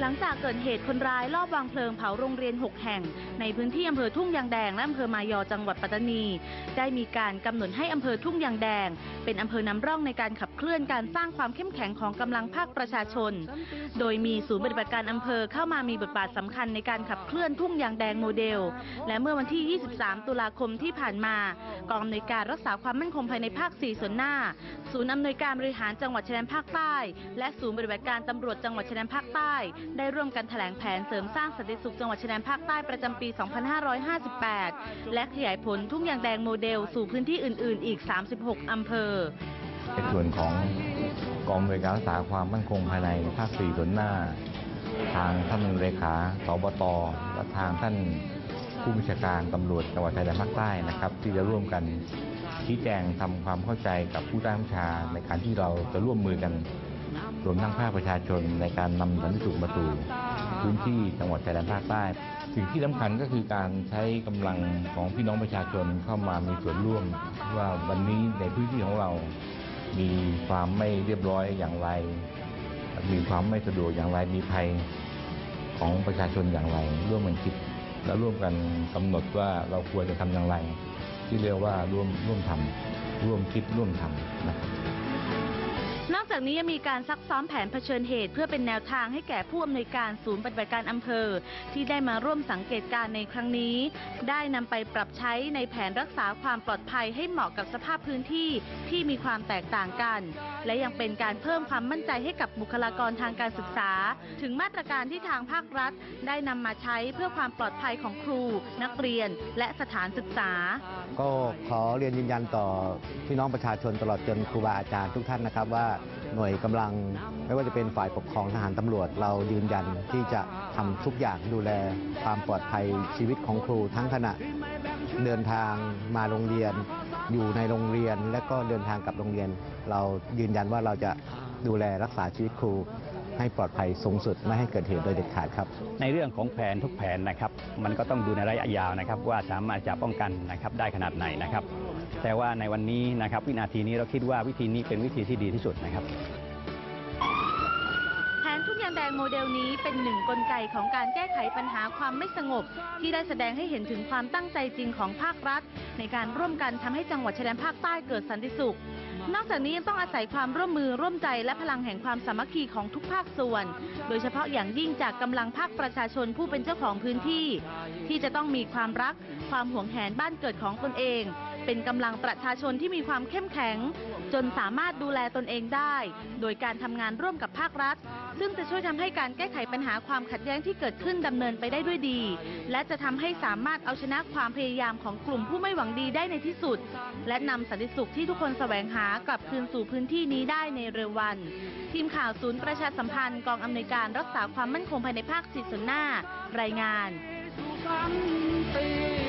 หลังจากเกิดเหตุคนร้ายลอบวางเพลิงเผาโรงเรียน 6 แห่ง ในพื้นที่อำเภอทุ่งยางแดงและอำเภอมายอจังหวัดปัตตานี ได้มีการกำหนดให้อำเภอทุ่งยางแดง เป็นอำเภอนำร่องในการขับเคลื่อนการสร้างความเข้มแข็งของกำลังภาคประชาชน โดยมีศูนย์ปฏิบัติการอำเภอเข้ามามีบทบาทสำคัญในการขับเคลื่อนทุ่งยางแดงโมเดล และเมื่อวันที่ 23 ตุลาคมที่ผ่านมากองอำนวยการรักษาความมั่นคงภายในภาค 4 ส่วนหน้า ศูนย์อำนวยการบริหารจังหวัดชายแดนภาคใต้ และศูนย์ปฏิบัติการตำรวจจังหวัดชายแดนภาคใต้ได้ร่วมกันแถลงแผนเสริมสร้างสันติสุขจังหวัดชายแดนภาคใต้ประจำปี 2558 และขยายผลทุ่งยางแดงโมเดลสู่พื้นที่อื่น ๆ อีก 36 อำเภอในส่วนของกองบริการรักษาความมั่นคงภายในภาคสี่ส่วนหน้า ทางท่านเลขาสบตและทางท่านผู้บัญชาการตำรวจจังหวัดชายแดนภาคใต้นะครับ ที่จะร่วมกันชี้แจงทำความเข้าใจกับผู้ใต้บัญชาในการที่เราจะร่วมมือกัน รวมทั้งภาคประชาชนในการนำสันติสุขมาสู่พื้นที่จังหวัดชายแดนภาคใต้ สิ่งที่สำคัญก็คือการใช้กำลังของพี่น้องประชาชนเข้ามามีส่วนร่วม ว่าวันนี้ในพื้นที่ของเรา มีความไม่เรียบร้อยอย่างไร มีความไม่สะดวกอย่างไรมีภัยของประชาชนอย่างไร ร่วมกันคิดและร่วมกันกำหนดว่าเราควรจะทำอย่างไร ที่เรียกว่าร่วมร่วมทำร่วมคิดร่วมทำนะครับ นอกจากนี้ยังมีการซักซ้อมแผนเผชิญเหตุ เพื่อเป็นแนวทางให้แก่ผู้อำนวยการศูนย์ปฏิบัติการอำเภอ ที่ได้มาร่วมสังเกตการณ์ในครั้งนี้ ได้นำไปปรับใช้ในแผนรักษาความปลอดภัยให้เหมาะกับสภาพพื้นที่ที่มีความแตกต่างกัน และยังเป็นการเพิ่มความมั่นใจให้กับบุคลากรทางการศึกษา ถึงมาตรการที่ทางภาครัฐ ได้นำมาใช้เพื่อความปลอดภัยของครู นักเรียน และสถานศึกษา ก็ขอเรียนยืนยันต่อพี่น้องประชาชนตลอดจนครูบาอาจารย์ทุกท่านนะครับว่าหน่วยกำลังไม่ว่าจะเป็นฝ่ายปกครองทหารตำรวจเรายืนยันที่จะทำทุกอย่างดูแลความปลอดภัยชีวิตของครูทั้งขณะเดินทางมาโรงเรียนอยู่ในโรงเรียนและก็เดินทางกลับโรงเรียน เรายืนยันว่าเราจะดูแลรักษาชีวิตครูให้ปลอดภัยสูงสุดไม่ให้เกิดเหตุโดยเด็ดขาดครับ ในเรื่องของแผนทุกแผนนะครับ มันก็ต้องดูในระยะยาวนะครับ ว่าสามารถจะป้องกันนะครับได้ขนาดไหนนะครับ แต่ว่าในวันนี้นะครับวินาทีนี้เราคิดว่าวิธีนี้เป็นวิธีที่ดีที่สุดนะครับ แผนทุ่งยางแดงโมเดลนี้เป็นหนึ่งกลไกของการแก้ไขปัญหาความไม่สงบ ที่ได้แสดงให้เห็นถึงความตั้งใจจริงของภาครัฐ ในการร่วมกันทำให้จังหวัดชายแดนภาคใต้เกิดสันติสุขนอกจากนี้ยังต้องอาศัยความร่วมมือร่วมใจและพลังแห่งความสามัคคีของทุกภาคส่วน โดยเฉพาะอย่างยิ่งจากกำลังภาคประชาชนผู้เป็นเจ้าของพื้นที่ ที่จะต้องมีความรัก ความหวงแหนบ้านเกิดของตนเอง เป็นกำลังประชาชนที่มีความเข้มแข็ง จนสามารถดูแลตนเองได้ โดยการทำงานร่วมกับภาครัฐ ซึ่งจะช่วยทำให้การแก้ไขปัญหาความขัดแย้งที่เกิดขึ้นดำเนินไปได้ด้วยดี และจะทำให้สามารถเอาชนะความพยายามของกลุ่มผู้ไม่หวังดีได้ในที่สุด และนำสันติสุขที่ทุกคนแสวงหากลับคืนสู่พื้นที่นี้ได้ในเร็ววัน ทีมข่าวศูนย์ประชาสัมพันธ์กองอำนวยการรักษาความมั่นคงภายในภาคสี่ส่วนหน้า รายงานสุขันติ